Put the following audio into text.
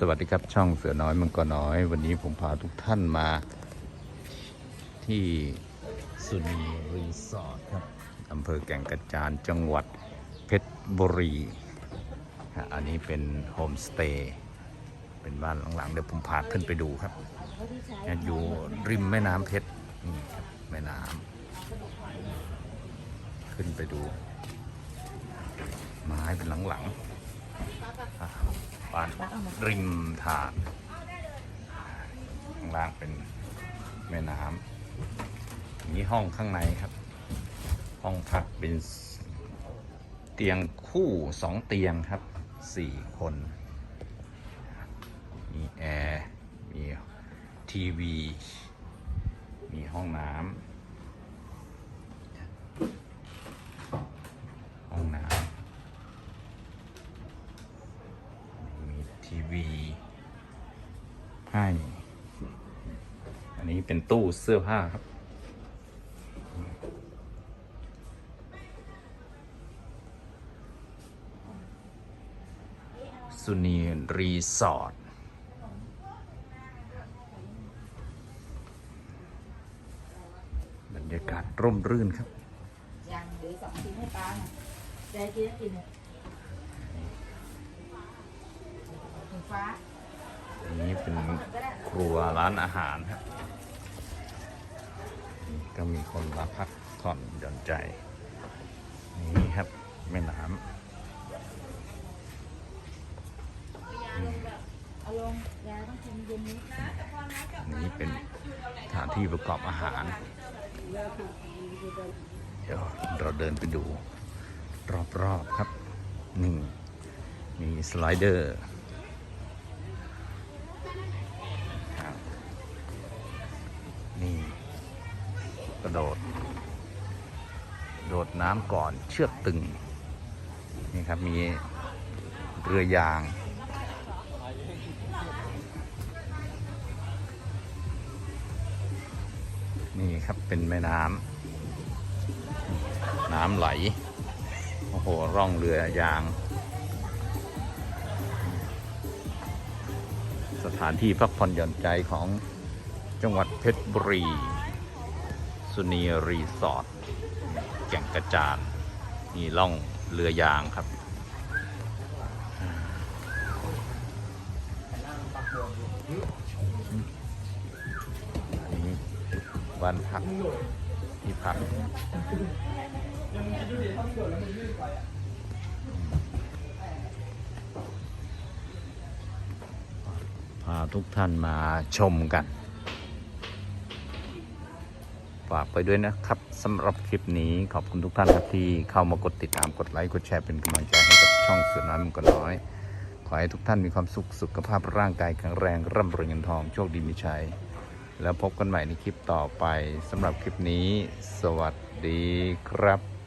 สวัสดีครับช่องเสือน้อยมังกรน้อย วันนี้ผมพาทุกท่านมา ที่สุนีรีสอร์ทครับอำเภอแก่งกระจานจังหวัดเพชรบุรีอันนี้เป็นโฮมสเตย์เป็นบ้านหลังๆเดี๋ยวผมพาขึ้นไปดูครับ อยู่ริมแม่น้ำเพชรนี่ครับแม่น้ำขึ้นไปดู ไม้เป็นหลังๆ บ้านริมทานข้างล่างเป็นแม่น้ำนี่ห้องข้างในครับ ห้องพักเป็นเตียงคู่สองเตียงครับสี่คน มีแอร์ มีทีวี มีห้องน้ำห้องน้ำ มี ทีวีให้อันนี้เป็นตู้เสื้อผ้าครับ สุนีรีสอร์ทบรรยากาศร่มรื่นครับ ยังเหลือสองชิ้นให้ป้าใจกินแล้วกินเลยถึงฟ้า อั นนี้เป็นครัวร้านอาหารครับนี่ก็มีคนมาพักผ่อนหย่อนใจ นี่ครับ แม่น้เอาลงยายต้องกินเย็นนี้ำอันนี้เป็นสถานที่ประกอบอาหาร เดี๋ยวเราเดินไปดู รอบ ๆ ครับ นี่ มีสไลเดอร์ครับนี่ กระโดด โดดน้ำก่อนเชือกตึง นี่ครับมีเรือยาง นี่ครับเป็นแม่น้ำน้ำไหล โอ้โห ร่องเรือยาง สถานที่พักผ่อนหย่อนใจของจังหวัดเพชรบุรี สุนีรีสอร์ทแก่งกระจานนี่ล่องเรือยางครับอันนี้บ้านพักที่พักพาทุกท่านมาชมกัน ฝากไปด้วยนะครับสำหรับคลิปนี้ขอบคุณทุกท่านครับที่เข้ามากดติดตามกดไลค์กดแชร์เป็นกำลังใจให้กับช่องเสือน้อยมันก็น้อย ขอให้ทุกท่านมีความสุขสุขภาพร่างกายแข็งแรงร่ำรวยเงินทองโชคดีมีชัยแล้วพบกันใหม่ในคลิปต่อไปสำหรับคลิปนี้ สวัสดีครับ